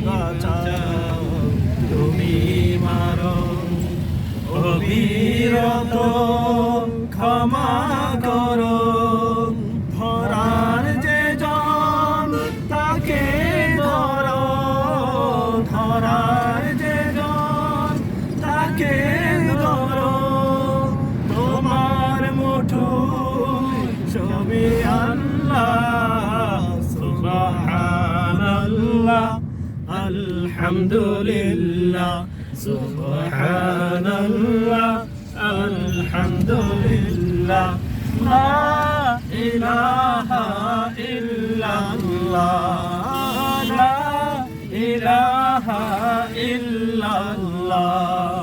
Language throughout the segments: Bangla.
বাঁচাও তুমি মারো অবিরত ক্ষমা করো ধরার যে জন তাকে ধরো ধরার যে জন তাকে ধরো তোমার মুঠো ছবি আল্লাহ আলহামদুলিল্লাহ, সুবহানাল্লাহ, আলহামদুলিল্লাহ, লা ইলাহা ইল্লাল্লাহ, লা ইলাহা ইল্লাল্লাহ,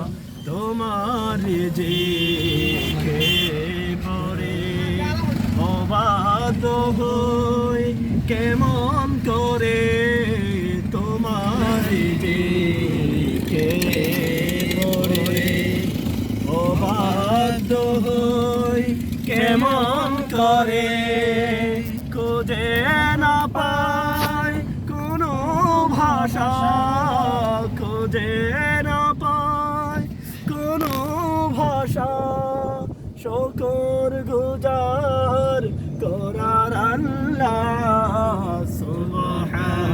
তোমার জিকে পরে অবাদ হই কেমন কেমন করে খুঁজে না পাই কোনো ভাষা, খুঁজে না পাই কোনো ভাষা। শকর গুজার করার আল্লাহ, সুবহানাল্লাহ।